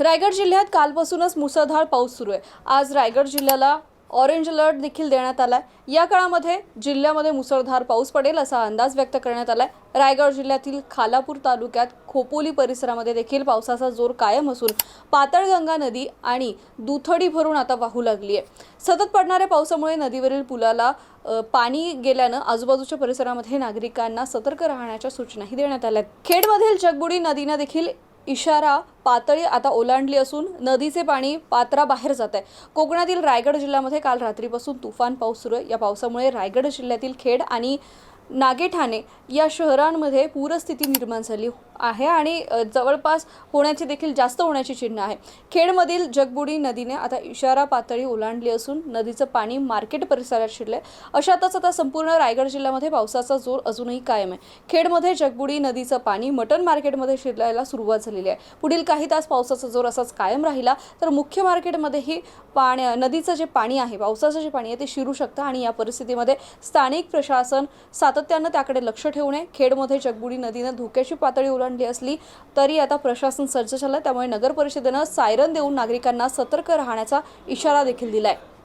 रायगड जिल्ह्यात कालपासूनच मुसळधार पाऊस सुरू आहे. आज रायगड जिल्ह्याला ऑरेंज अलर्ट देखील देण्यात आलाय. या काळामध्ये जिल्ह्यामध्ये मुसळधार पाऊस पडेल असा अंदाज व्यक्त करण्यात आलाय. रायगड जिल्ह्यातील खालापूर तालुक्यात खोपोली परिसरामध्ये देखील पावसाचा जोर कायम असून पातळगंगा नदी आणि दुथडी भरून आता वाहू लागली आहे सतत पडणाऱ्या पावसामुळे नदीवरील पुलाला पाणी गेल्यानं आजूबाजूच्या परिसरामध्ये नागरिकांना सतर्क राहण्याच्या सूचनाही देण्यात आल्या खेडमधील जगबुडी नदीनं देखील इशारा पातळी आता ओलांडली असून नदीचे पाणी पात्राबाहेर जात आहे. कोकणातील रायगड जिल्ह्यामध्ये काल रात्रीपासून तुफान पाऊस सुरू आहे. या पावसामुळे रायगड जिल्ह्यातील खेड आणि नागेठाणे या शहरांमध्ये पूरस्थिती निर्माण झाली. आहे आणि जवळपास होण्याची देखील जास्त होण्याची चिन्ह आहे. खेडमधील जगबुडी नदीने आता इशारा पातळी ओलांडली असून नदीचं पाणी मार्केट परिसरात शिरलंय. अशातच आता संपूर्ण रायगड जिल्ह्यामध्ये पावसाचा जोर अजूनही कायम आहे. खेडमध्ये जगबुडी नदीचं पाणी मटन मार्केटमध्ये शिरलायला सुरुवात झालेली आहे. पुढील काही तास पावसाचा जोर असाच कायम राहिला तर मुख्य मार्केटमध्येही पाण्या नदीचं जे पाणी आहे पावसाचं जे पाणी आहे ते शिरू शकतं आणि या परिस्थितीमध्ये स्थानिक प्रशासन सातत्यानं त्याकडे लक्ष ठेवणे खेडमध्ये जगबुडी नदीनं धोक्याची पातळी ओलांडली असली तरी आता प्रशासन सज्ज झालं त्यामुळे नगर परिषदेनं सायरन देऊन नागरिकांना सतर्क राहण्याचा इशारा देखील दिलाय.